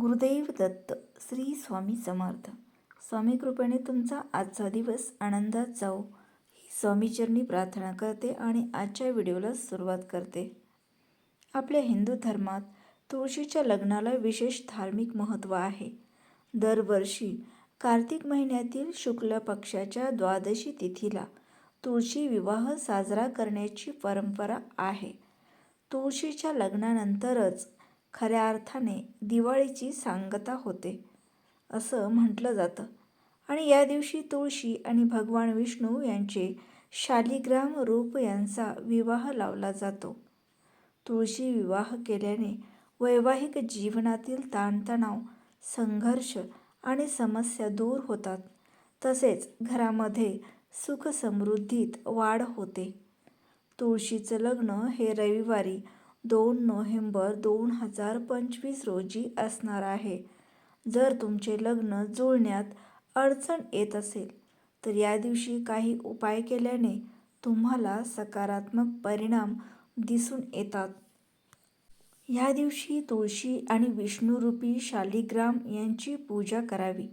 गुरुदेव दत्त श्री स्वामी समर्थ. स्वामी कृपेने तुमचा आजचा दिवस आनंदात जाओ ही स्वामीचरणी प्रार्थना करते आणि आजच्या व्हिडिओला सुरुवात करते. आपल्या हिंदू धर्मात तुळशीच्या लग्नाला विशेष धार्मिक महत्त्व आहे. दरवर्षी कार्तिक महिन्यातील शुक्ल पक्षाच्या द्वादशी तिथीला तुळशी विवाह साजरा करण्याची परंपरा आहे. तुळशीच्या लग्नानंतरच खऱ्या अर्थाने दिवाळीची सांगता होते असं म्हटलं जातं. आणि या दिवशी तुळशी आणि भगवान विष्णू यांचे शालिग्राम रूप यांचा विवाह लावला जातो. तुळशी विवाह केल्याने वैवाहिक जीवनातील ताणतणाव संघर्ष आणि समस्या दूर होतात. तसेच घरामध्ये सुख समृद्धीत वाढ होते. तुळशीचं लग्न हे रविवारी दोन नोव्हेंबर दोन हजार पंचवीस रोजी असणार आहे. जर तुमचे लग्न जुळण्यात अडचण येत असेल तर या दिवशी काही उपाय केल्याने तुम्हाला सकारात्मक परिणाम दिसून येतात. या दिवशी तुळशी आणि विष्णुरूपी शालिग्राम यांची पूजा करावी.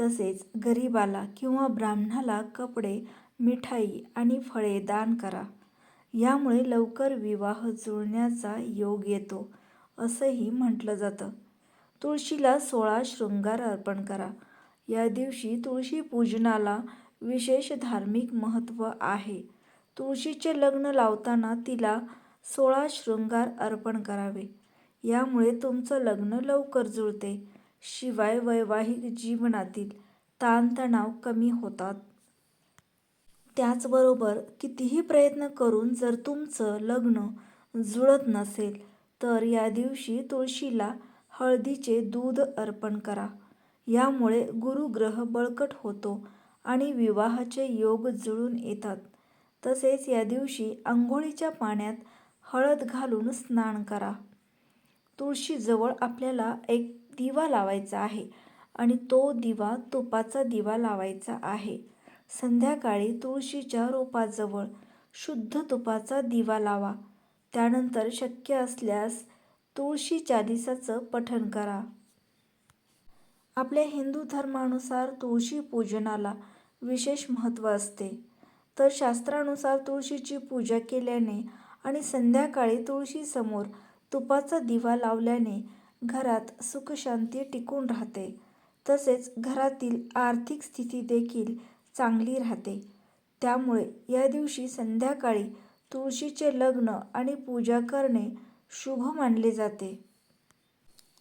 तसेच गरिबाला किंवा ब्राह्मणाला कपडे मिठाई आणि फळे दान करा. यामुळे लवकर विवाह जुळण्याचा योग येतो असंही म्हटलं जातं. तुळशीला सोळा शृंगार अर्पण करा. या दिवशी तुळशी पूजनाला विशेष धार्मिक महत्त्व आहे. तुळशीचे लग्न लावताना तिला सोळा शृंगार अर्पण करावे. यामुळे तुमचं लग्न लवकर जुळते. शिवाय वैवाहिक जीवनातील ताणतणाव कमी होतात. त्याचबरोबर कितीही प्रयत्न करून जर तुमचं लग्न जुळत नसेल तर या दिवशी तुळशीला हळदीचे दूध अर्पण करा. यामुळे गुरुग्रह बळकट होतो आणि विवाहाचे योग जुळून येतात. तसेच या दिवशी आंघोळीच्या पाण्यात हळद घालून स्नान करा. तुळशीजवळ आपल्याला एक दिवा लावायचा आहे आणि तो दिवा तुपाचा दिवा लावायचा आहे. संध्याकाळी तुळशीच्या रोपाजवळ शुद्ध तुपाचा दिवा लावा. त्यानंतर शक्य असल्यास तुळशी चालिसाचं पठण करा. आपल्या हिंदू धर्मानुसार तुळशी पूजनाला विशेष महत्त्व असते. तर शास्त्रानुसार तुळशीची पूजा केल्याने आणि संध्याकाळी तुळशीसमोर तुपाचा दिवा लावल्याने घरात सुखशांती टिकून राहते. तसेच घरातील आर्थिक स्थिती देखील चांगली राहते. त्यामुळे या दिवशी संध्याकाळी तुळशीचे लग्न आणि पूजा करणे शुभ मानले जाते.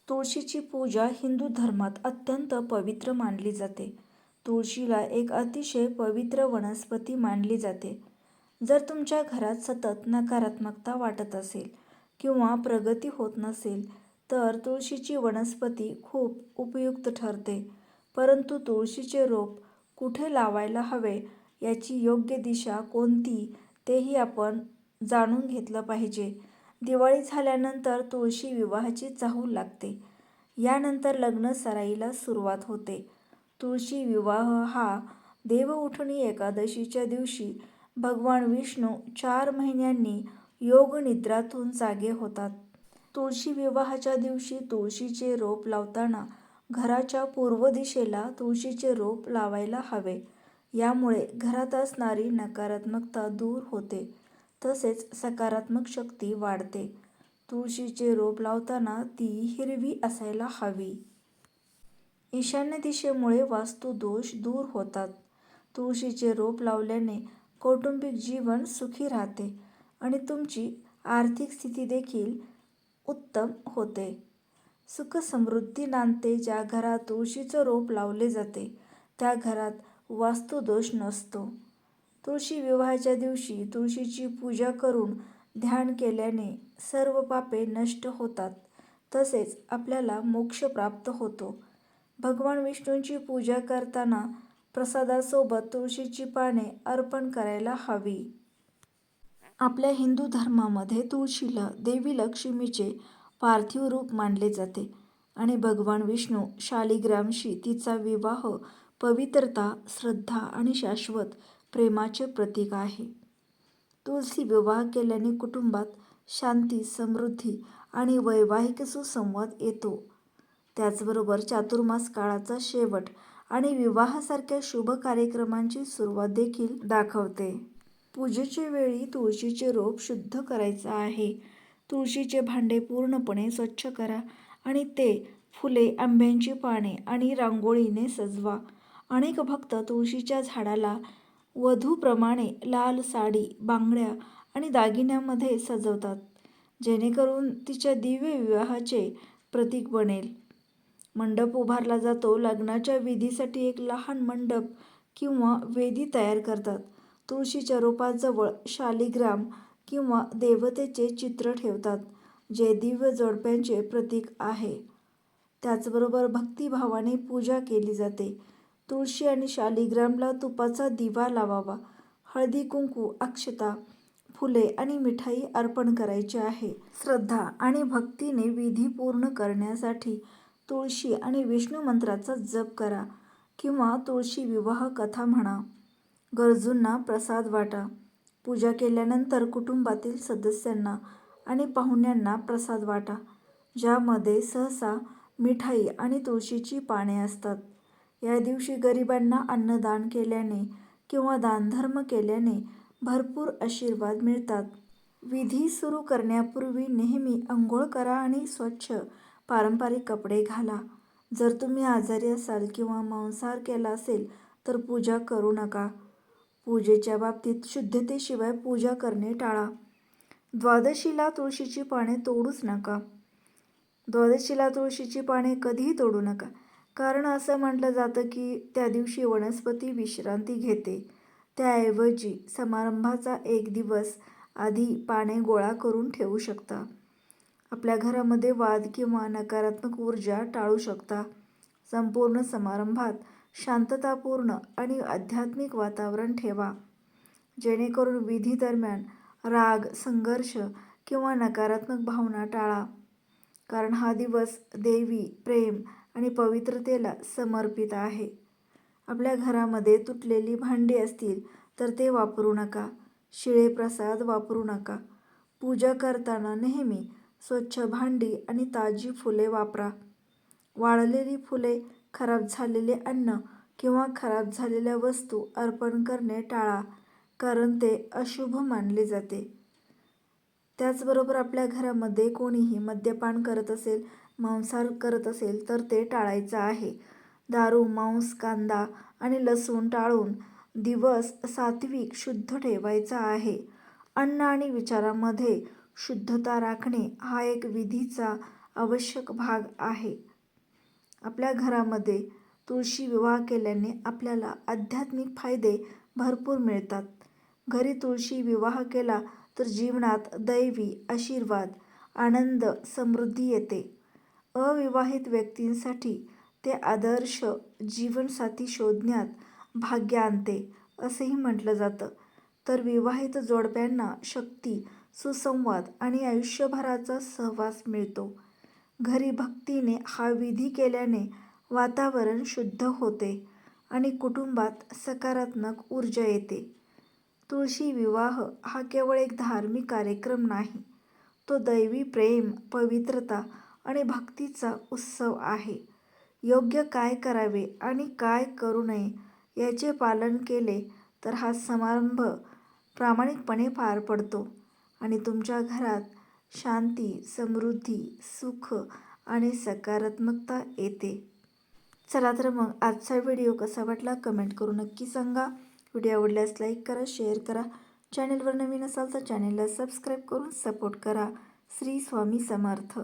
तुळशीची पूजा हिंदू धर्मात अत्यंत पवित्र मानली जाते. तुळशीला एक अतिशय पवित्र वनस्पती मानली जाते. जर तुमच्या घरात सतत नकारात्मकता वाटत असेल किंवा प्रगती होत नसेल तर तुळशीची वनस्पती खूप उपयुक्त ठरते. परंतु तुळशीचे रोप कुठे लावायला हवे याची योग्य दिशा कोणती तेही आपण जाणून घेतलं पाहिजे. दिवाळी झाल्यानंतर तुळशी विवाहाची चाहूल लागते. यानंतर लग्न सराईला सुरुवात होते. तुळशी विवाह हा देवउठणी एकादशीच्या दिवशी भगवान विष्णू चार महिन्यांनी योग निद्रातून जागे होतात. तुळशी विवाहाच्या दिवशी तुळशीचे रोप लावताना घराच्या पूर्व दिशेला तुळशीचे रोप लावायला हवे. यामुळे घरात असणारी नकारात्मकता दूर होते. तसेच सकारात्मक शक्ती वाढते. तुळशीचे रोप लावताना ती हिरवी असायला हवी. ईशान्य दिशेमुळे वास्तुदोष दूर होतात. तुळशीचे रोप लावल्याने कौटुंबिक जीवन सुखी राहते आणि तुमची आर्थिक स्थिती देखील उत्तम होते. सुख समृद्धी नांदते ज्या घरात तुळशीचं रोप लावले जाते त्या घरात वास्तुदोष नसतो. तुळशी विवाहाच्या दिवशी तुळशीची पूजा करून ध्यान केल्याने सर्व पापे नष्ट होतात तसेच आपल्याला मोक्ष प्राप्त होतो. भगवान विष्णूंची पूजा करताना प्रसादासोबत तुळशीची पाने अर्पण करायला हवी. आपल्या हिंदू धर्मामध्ये तुळशीला देवी लक्ष्मीचे पार्थिव रूप मानले जाते आणि भगवान विष्णू शालिग्रामशी तिचा विवाह पवित्रता श्रद्धा आणि शाश्वत प्रेमाचे प्रतीक आहे. तुळशी विवाह केल्याने कुटुंबात शांती समृद्धी आणि वैवाहिक सुसंवाद येतो. त्याचबरोबर चातुर्मास काळाचा शेवट आणि विवाहासारख्या शुभ कार्यक्रमांची सुरुवात देखील दाखवते. पूजेच्या वेळी तुळशीचे रोप शुद्ध करायचं आहे. तुळशीचे भांडे पूर्णपणे स्वच्छ करा आणि ते फुले आंब्यांची पाने आणि रांगोळीने सजवा. अनेक भक्त तुळशीच्या झाडाला वधूप्रमाणे लाल साडी बांगड्या आणि दागिन्यामध्ये सजवतात जेणेकरून तिच्या दिव्य विवाहाचे प्रतीक बनेल. मंडप उभारला जातो लग्नाच्या विधीसाठी एक लहान मंडप किंवा वेदी तयार करतात. तुळशीच्या रोपाजवळ शालिग्राम किंवा देवतेचे चित्र ठेवतात जे दिव्य जोडप्यांचे प्रतीक आहे. त्याचबरोबर भक्तिभावाने पूजा केली जाते. तुळशी आणि शालिग्रामला तुपाचा दिवा लावावा हळदी कुंकू अक्षता फुले आणि मिठाई अर्पण करायची आहे. श्रद्धा आणि भक्तीने विधी पूर्ण करण्यासाठी तुळशी आणि विष्णू मंत्राचा जप करा किंवा तुळशी विवाह कथा म्हणा. गरजूंना प्रसाद वाटा. पूजा केल्यानंतर कुटुंबातील सदस्यांना आणि पाहुण्यांना प्रसाद वाटा ज्यामध्ये सहसा मिठाई आणि तुळशीची पाने असतात. या दिवशी गरिबांना अन्नदान केल्याने किंवा दानधर्म केल्याने भरपूर आशीर्वाद मिळतात. विधी सुरू करण्यापूर्वी नेहमी अंघोळ करा आणि स्वच्छ पारंपरिक कपडे घाला. जर तुम्ही आजारी असाल किंवा मांसाहार केला असेल तर पूजा करू नका. पूजेच्या बाबतीत शुद्धतेशिवाय पूजा करणे टाळा. द्वादशीला तुळशीची पाने तोडूच नका. द्वादशीला तुळशीची पाने कधीही तोडू नका. कारण असं म्हटलं जातं की त्या दिवशी वनस्पती विश्रांती घेते. त्याऐवजी समारंभाचा एक दिवस आधी पाने गोळा करून ठेवू शकता. आपल्या घरामध्ये वाद किंवा नकारात्मक ऊर्जा टाळू शकता. संपूर्ण समारंभात शांततापूर्ण आणि आध्यात्मिक वातावरण ठेवा. जेणेकरून विधी दरम्यान राग संघर्ष किंवा नकारात्मक भावना टाळा. कारण हा दिवस देवी प्रेम आणि पवित्रतेला समर्पित आहे. आपल्या घरामध्ये तुटलेली भांडी असतील तर ते वापरू नका. शिळे प्रसाद वापरू नका. पूजा करताना नेहमी स्वच्छ भांडी आणि ताजी फुले वापरा. वाळलेली फुले खराब झालेले अन्न किंवा खराब झालेल्या वस्तू अर्पण करणे टाळा कारण ते अशुभ मानले जाते. त्याचबरोबर आपल्या घरामध्ये कोणीही मद्यपान करत असेल मांसाहार करत असेल तर ते टाळायचं आहे. दारू मांस कांदा आणि लसूण टाळून दिवस सात्विक शुद्ध ठेवायचा आहे. अन्न आणि विचारामध्ये शुद्धता राखणे हा एक विधीचा आवश्यक भाग आहे. आपल्या घरामध्ये तुळशी विवाह केल्याने आपल्याला आध्यात्मिक फायदे भरपूर मिळतात. घरी तुळशी विवाह केला तर जीवनात दैवी आशीर्वाद आनंद समृद्धी येते. अविवाहित व्यक्तींसाठी ते आदर्श जीवनसाथी शोधण्यात भाग्य आणते असंही म्हटलं जातं. तर विवाहित जोडप्यांना शक्ती सुसंवाद आणि आयुष्यभराचा सहवास मिळतो. घरी भक्तीने हा विधी केल्याने वातावरण शुद्ध होते आणि कुटुंबात सकारात्मक ऊर्जा येते. तुळशी विवाह हा केवळ एक धार्मिक कार्यक्रम नाही तो दैवी प्रेम पवित्रता आणि भक्तीचा उत्सव आहे. योग्य काय करावे आणि काय करू नये याचे पालन केले तर हा समारंभ प्रामाणिकपणे पार पडतो आणि तुमच्या घरात शांती समृद्धी सुख आणि सकारात्मकता येते. चला तर मग आजचा व्हिडिओ कसा वाटला कमेंट करून नक्की सांगा. व्हिडिओ आवडल्यास लाईक करा शेअर करा. चॅनेलवर नवीन असाल तर चॅनेलला सबस्क्राईब करून सपोर्ट करा. श्री स्वामी समर्थ.